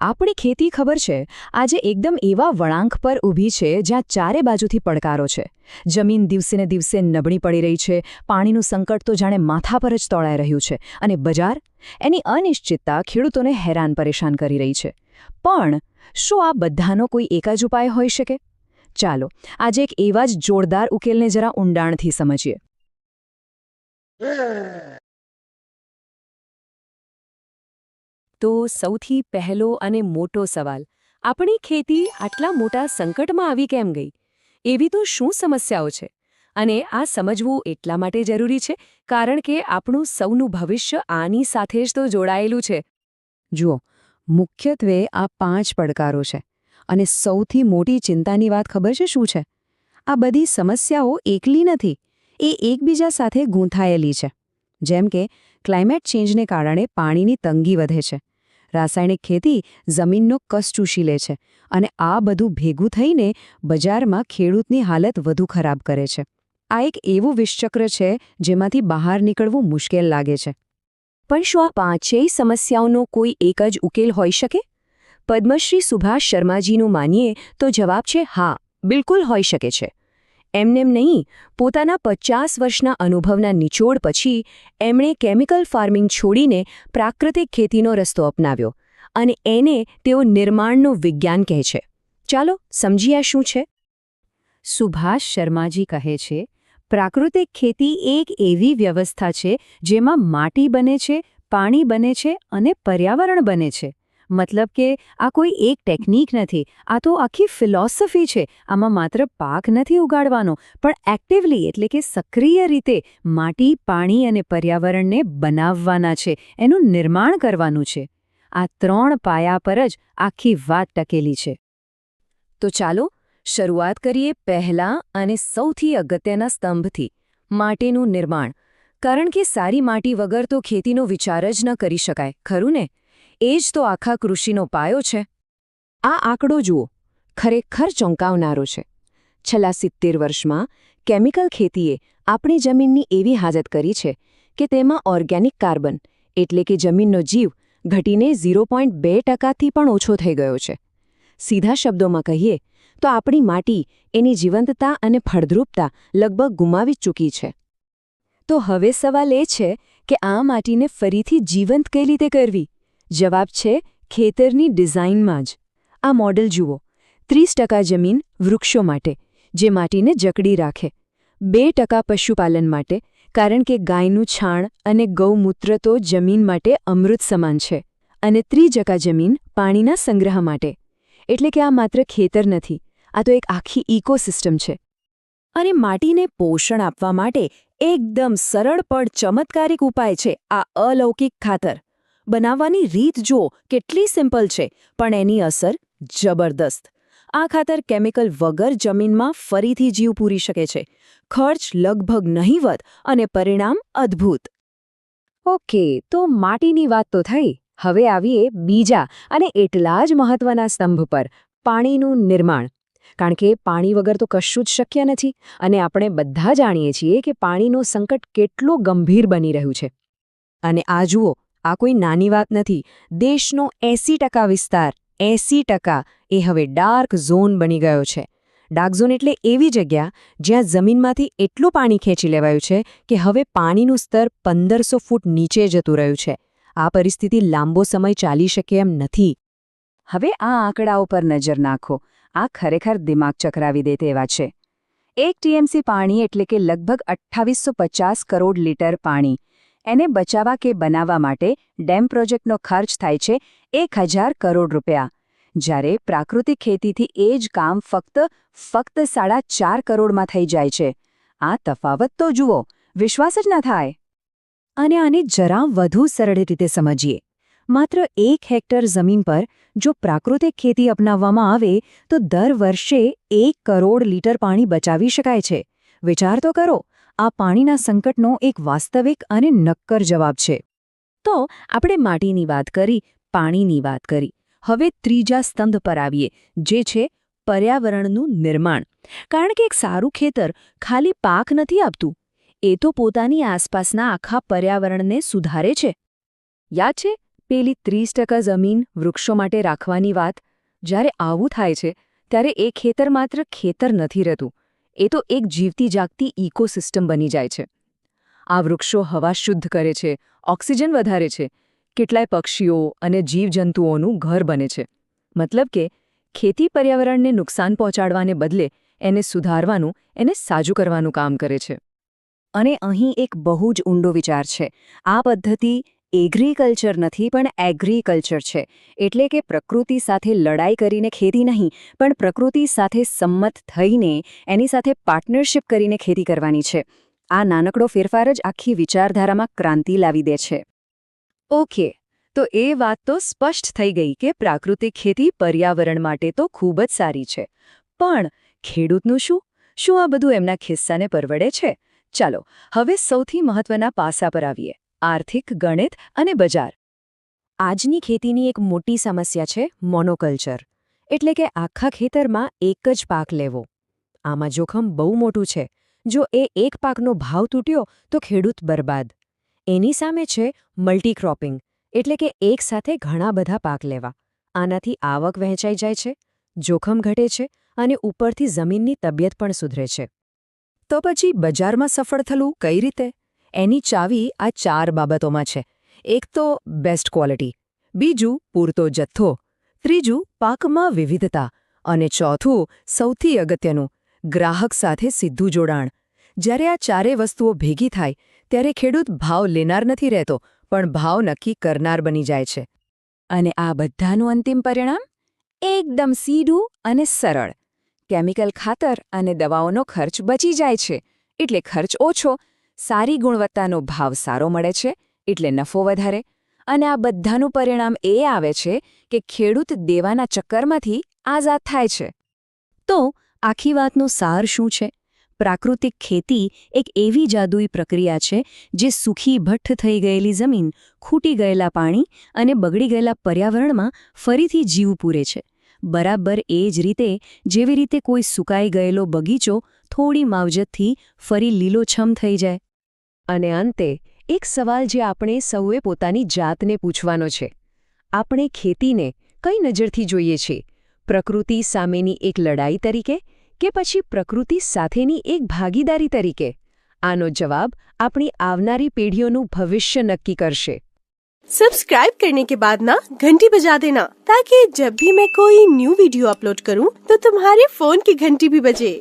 આપણી ખેતી ખબર છે, આજે એકદમ એવા વળાંક પર ઊભી છે જ્યાં ચારે બાજુથી પડકારો છે. જમીન દિવસે ને દિવસે નબળી પડી રહી છે, પાણીનું સંકટ તો જાણે માથા પર જ તોળાઈ રહ્યું છે અને બજાર? એની અનિશ્ચિતતા ખેડૂતોને હેરાન પરેશાન કરી રહી છે. પણ શું આ બધાનો કોઈ એક જ ઉપાય હોઈ શકે? ચાલો, આજે એક એવા જ જોરદાર ઉકેલને જરા ઊંડાણથી સમજીએ. તો સૌથી પહેલો અને મોટો સવાલ, આપણી ખેતી આટલા મોટા સંકટમાં આવી કેમ ગઈ? એવી તો શું સમસ્યાઓ છે? અને આ સમજવું એટલા માટે જરૂરી છે, કારણ કે આપણું સૌનું ભવિષ્ય આની સાથે જ તો જોડાયેલું છે. જુઓ, મુખ્યત્વે આ પાંચ પડકારો છે, અને સૌથી મોટી ચિંતાની વાત ખબર છે શું છે? આ બધી સમસ્યાઓ એકલી નથી, એ એકબીજા સાથે ગૂંથાયેલી છે. જેમ કે ક્લાઇમેટ ચેન્જને કારણે પાણીની તંગી વધે છે. રાસાયણિક ખેતી જમીનનો કસ ચૂસી લે છે અને આ બધું ભેગું થઈને બજારમાં ખેડૂતની હાલત વધુ ખરાબ કરે છે. આ એક એવું વિષચક્ર છે જેમાંથી બહાર નીકળવું મુશ્કેલ લાગે છે. પણ શું આ પાંચેય સમસ્યાઓનો કોઈ એક જ ઉકેલ હોઈ શકે? પદ્મશ્રી સુભાષ શર્માજીનું માનીએ તો જવાબ છે હા, બિલકુલ હોઈ શકે છે. એમનેમ નહીં, પોતાના પચાસ વર્ષના અનુભવના નિચોડ પછી એમણે કેમિકલ ફાર્મિંગ છોડીને પ્રાકૃતિક ખેતીનો રસ્તો અપનાવ્યો અને એને તેઓ નિર્માણનું વિજ્ઞાન કહે છે. ચાલો સમજીએ શું છે? સુભાષ શર્માજી કહે છે, પ્રાકૃતિક ખેતી એક એવી વ્યવસ્થા છે જેમાં માટી બને છે, પાણી બને છે અને પર્યાવરણ બને છે. મતલબ કે આ કોઈ એક ટેકનિક નથી. આ તો આખી ફિલોસફી છે. આમાં માત્ર પાક નથી ઉગાડવાનો, પણ એક્ટિવલી એટલે કે સક્રિય રીતે માટી, પાણી અને પર્યાવરણને બનાવવાના છે. એનું નિર્માણ કરવાનું છે. આ ત્રણ પાયા પર જ આખી વાત ટકેલી છે. તો ચાલો શરૂઆત કરીએ પહેલા અને સૌથી અગત્યના સ્તંભથી, માટીનું નિર્માણ. કારણ કે સારી માટી વગર તો ખેતીનો વિચાર જ ન કરી શકાય, ખરું ને? એ જ તો આખા કૃષિનો પાયો છે. આ આંકડો જુઓ, ખરેખર ચોંકાવનારો છે. છેલ્લા સિત્તેર વર્ષમાં કેમિકલ ખેતીએ આપણી જમીનની એવી હાજત કરી છે કે તેમાં ઓર્ગેનિક કાર્બન, એટલે કે જમીનનો જીવ, ઘટીને ઝીરો પોઈન્ટ બે ટકાથી પણ ઓછો થઈ ગયો છે. સીધા શબ્દોમાં કહીએ, તો આપણી માટી એની જીવંતતા અને ફળદ્રુપતા લગભગ ગુમાવી ચૂકી છે. તો હવે સવાલ એ છે કે આ માટીને ફરીથી જીવંત કઈ રીતે કરવી? જવાબ છે ખેતરની ડિઝાઇનમાં જ. આ મોડેલ જુઓ. ત્રીસ ટકા જમીન વૃક્ષો માટે, જે માટીને જકડી રાખે. બે ટકા પશુપાલન માટે, કારણ કે ગાયનું છાણ અને ગૌમૂત્ર તો જમીન માટે અમૃત સમાન છે. અને ત્રી ટકા જમીન પાણીના સંગ્રહ માટે. એટલે કે આ માત્ર ખેતર નથી, આ તો એક આખી ઇકોસિસ્ટમ છે. અને માટીને પોષણ આપવા માટે એકદમ સરળ પણ ચમત્કારિક ઉપાય છે આ અલૌકિક ખાતર. બનાવવાની રીત જુઓ, કેટલી સિમ્પલ છે, પણ એની અસર જબરદસ્ત. આ ખાતર કેમિકલ વગર જમીનમાં ફરીથી જીવ પૂરી શકે છે. ખર્ચ લગભગ નહીવત અને પરિણામ અદ્ભુત. ઓકે, તો માટીની વાત તો થઈ. હવે આવીએ બીજા અને એટલા જ મહત્વના સ્તંભ પર, પાણીનું નિર્માણ. કારણ કે પાણી વગર તો કશું જ શક્ય નથી અને આપણે બધા જાણીએ છીએ કે પાણીનું સંકટ કેટલું ગંભીર બની રહ્યું છે. અને આ જુઓ આ કોઈ નાની વાત નથી. દેશનો એસી વિસ્તાર, એસી એ હવે ડાર્ક ઝોન બની ગયો છે. ડાર્ક ઝોન એટલે એવી જગ્યા જ્યાં જમીનમાંથી એટલું પાણી ખેંચી લેવાયું છે કે હવે પાણીનું સ્તર પંદરસો ફૂટ નીચે જતું રહ્યું છે. આ પરિસ્થિતિ લાંબો સમય ચાલી શકે એમ નથી. હવે આ આંકડાઓ પર નજર નાખો. આ ખરેખર દિમાગ ચકરાવી દે તેવા છે. એક ટીએમસી પાણી એટલે કે લગભગ અઠ્ઠાવીસો કરોડ લીટર પાણી. એને બચાવવા કે બનાવવા માટે ડેમ પ્રોજેક્ટનો ખર્ચ થાય છે એક કરોડ રૂપિયા. જ્યારે પ્રાકૃતિક ખેતીથી એ જ કામ ફક્ત ફક્ત સાડા ચાર કરોડમાં થઈ જાય છે. આ તફાવત તો જુઓ, વિશ્વાસ જ ન થાય. અને આને જરા વધુ સરળ રીતે સમજીએ. માત્ર એક હેક્ટર જમીન પર જો પ્રાકૃતિક ખેતી અપનાવવામાં આવે, તો દર વર્ષે એક કરોડ લીટર પાણી બચાવી શકાય છે. વિચાર તો કરો આ પાણીના સંકટનો એક વાસ્તવિક અને નક્કર જવાબ છે. તો આપણે માટીની વાત કરી, પાણીની વાત કરી. હવે ત્રીજા સ્તંભ પર આવીએ, જે છે પર્યાવરણનું નિર્માણ. કારણ કે એક સારું ખેતર ખાલી પાક નથી આપતું. એ તો પોતાની આસપાસના આખા પર્યાવરણને સુધારે છે. યાદ છે પેલી ત્રીસ જમીન વૃક્ષો માટે રાખવાની વાત? જ્યારે આવું થાય છે, ત્યારે એ ખેતર માત્ર ખેતર નથી રહેતું. એ તો એક જીવતી જાગતી ઇકોસિસ્ટમ બની જાય છે. આ વૃક્ષો હવા શુદ્ધ કરે છે, ઓક્સિજન વધારે છે, કેટલાય પક્ષીઓ અને જીવજંતુઓનું ઘર બને છે. મતલબ કે ખેતી પર્યાવરણને નુકસાન પહોંચાડવાને બદલે એને સુધારવાનું, એને સાજું કરવાનું કામ કરે છે. અને અહીં એક બહુ જ ઊંડો વિચાર છે. આ પદ્ધતિ એગ્રીકલ્ચર નથી, પણ એગ્રીકલ્ચર છે. એટલે કે પ્રકૃતિ સાથે લડાઈ કરીને ખેતી નહીં, પણ પ્રકૃતિ સાથે સંમત થઈને એની સાથે પાર્ટનરશિપ કરીને ખેતી કરવાની છે. આ નાનકડો ફેરફાર જ આખી વિચારધારામાં ક્રાંતિ લાવી દે છે. ઓકે, તો એ વાત તો સ્પષ્ટ થઈ ગઈ કે પ્રાકૃતિક ખેતી પર્યાવરણ માટે તો ખૂબ જ સારી છે. પણ ખેડૂતનું શું? શું આ બધું એમના ખિસ્સાને પરવડે છે? ચાલો, હવે સૌથી મહત્વના પાસા પર આવીએ. આર્થિક, ગણિત અને બજાર. આજની ખેતીની એક મોટી સમસ્યા છે મોનોકલ્ચર. એટલે કે આખા ખેતરમાં એક જ પાક લેવો. આમાં જોખમ બહુ મોટું છે. જો એ એક પાકનો ભાવ તૂટ્યો, તો ખેડૂત બરબાદ. એની સામે છે મલ્ટીક્રોપિંગ, એટલે કે એક સાથે ઘણા બધા પાક લેવા. આનાથી આવક વહેંચાઈ જાય છે, જોખમ ઘટે છે અને ઉપરથી જમીનની તબિયત પણ સુધરે છે. તો પછી બજારમાં સફળ થવું કઈ રીતે? એની ચાવી આ ચાર બાબતોમાં છે. એક તો બેસ્ટ ક્વોલિટી બીજું પૂરતો જથ્થો, ત્રીજું પાકમાં વિવિધતા અને ચોથું સૌથી અગત્યનું, ગ્રાહક સાથે સીધું જોડાણ. જ્યારે આ ચારે વસ્તુઓ ભેગી થાય, ત્યારે ખેડૂત ભાવ લેનાર નથી રહેતો, પણ ભાવ નક્કી કરનાર બની જાય છે. અને આ બધાનું અંતિમ પરિણામ? એકદમ સીધું અને સરળ. કેમિકલ ખાતર અને દવાઓનો ખર્ચ બચી જાય છે. એટલે ખર્ચ ઓછો સારી ગુણવત્તાનો ભાવ સારો મળે છે, એટલે નફો વધારે. અને આ બધાનું પરિણામ એ આવે છે કે ખેડૂત દેવાના ચક્કરમાંથી આઝાદ થાય છે. તો આખી વાતનો સાર શું છે? પ્રાકૃતિક ખેતી એક એવી જાદુઈ પ્રક્રિયા છે જે સુખી ભઠ્ઠ થઈ ગયેલી જમીન, ખૂટી ગયેલા પાણી અને બગડી ગયેલા પર્યાવરણમાં ફરીથી જીવ પૂરે છે. બરાબર એ જ રીતે જેવી રીતે કોઈ સુકાઈ ગયેલો બગીચો થોડી માવજતથી ફરી લીલોછમ થઈ જાય. અને અંતે એક સવાલ જે આપણે સૌએ પોતાની જાતને પૂછવાનો છે આપણે ખેતીને કઈ નજરથી જોઈએ છીએ પ્રકૃતિ સામેની એક લડાઈ તરીકે કે પછી પ્રકૃતિ સાથેની એક ભાગીદારી તરીકે આનો જવાબ આપણી આવનારી પેઢીઓનું ભવિષ્ય નક્કી કરશે सब्सक्राइब करने के बाद ना घंटी बजा देना ताकि जब भी मैं कोई न्यू वीडियो अपलोड करूं तो तुम्हारे फोन की घंटी भी बजे